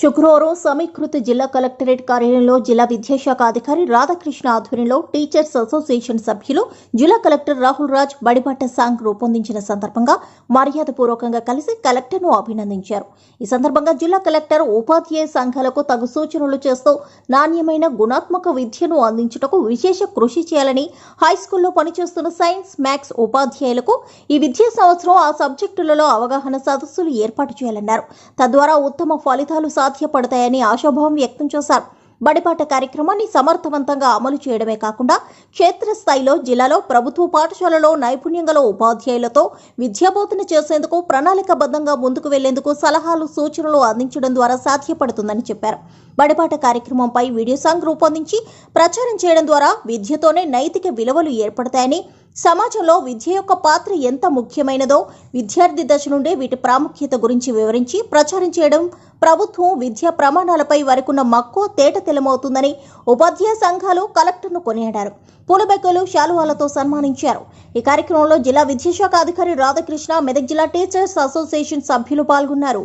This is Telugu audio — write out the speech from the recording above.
శుక్రవారం సమీకృత జిల్లా కలెక్టరేట్ కార్యాలయంలో జిల్లా విద్యాశాఖ అధికారి రాధాకృష్ణ ఆధ్వర్యంలో టీచర్స్ అసోసియేషన్ సభ్యులు జిల్లా కలెక్టర్ రాహుల్ రాజ్ బడిబట్ట సాంగ్ రూపొందించిన సందర్భంగా మర్యాదపూర్వకంగా కలిసి కలెక్టర్ను అభినందించారు. ఈ సందర్భంగా జిల్లా కలెక్టర్ ఉపాధ్యాయ సంఘాలకు తగు సూచనలు చేస్తూ నాణ్యమైన గుణాత్మక విద్యను అందించుటకు విశేష కృషి చేయాలని హైస్కూల్లో పనిచేస్తున్న సైన్స్ మ్యాథ్స్ ఉపాధ్యాయులకు ఈ విద్యా సంవత్సరం ఆ సబ్జెక్టులలో అవగాహన సదస్సులు ఏర్పాటు చేయాలన్నారు. తద్వారా ఉత్తమ ఫలితాలు సాధ్యపడతాయని ఆశాభావం వ్యక్తం చేశారు. బడిపాట కార్యక్రమాన్ని సమర్థవంతంగా అమలు చేయడమే కాకుండా క్షేత్రస్థాయిలో జిల్లాలో ప్రభుత్వ పాఠశాలలో నైపుణ్యం గల ఉపాధ్యాయులతో విద్యాబోధన చేసేందుకు ప్రణాళికబద్ధంగా ముందుకు వెళ్ళేందుకు సలహాలు సూచనలు అందించడం ద్వారా సాధ్యపడుతుందని చెప్పారు. బడిపాట కార్యక్రమంపై వీడియో సాంగ్ రూపొందించి ప్రచారం చేయడం ద్వారా విద్యతోనే నైతిక విలువలు ఏర్పడతాయని సమాజంలో విద్య యొక్క పాత్ర ఎంత ముఖ్యమైనదో విద్యార్థి దశ నుండే వీటి ప్రాముఖ్యత గురించి వివరించి ప్రచారం చేయడం ప్రభుత్వం విద్యా ప్రమాణాలపై వరకున్న మక్కువ తేట తెలమవుతుందని ఉపాధ్యాయ సంఘాలు కలెక్టర్ను కొనియాడారు. పూలబెక్కలు శాలువాలతో సన్మానించారు. ఈ కార్యక్రమంలో జిల్లా విద్యాశాఖ అధికారి రాధాకృష్ణ మెదక్ జిల్లా టీచర్స్ అసోసియేషన్ సభ్యులు పాల్గొన్నారు.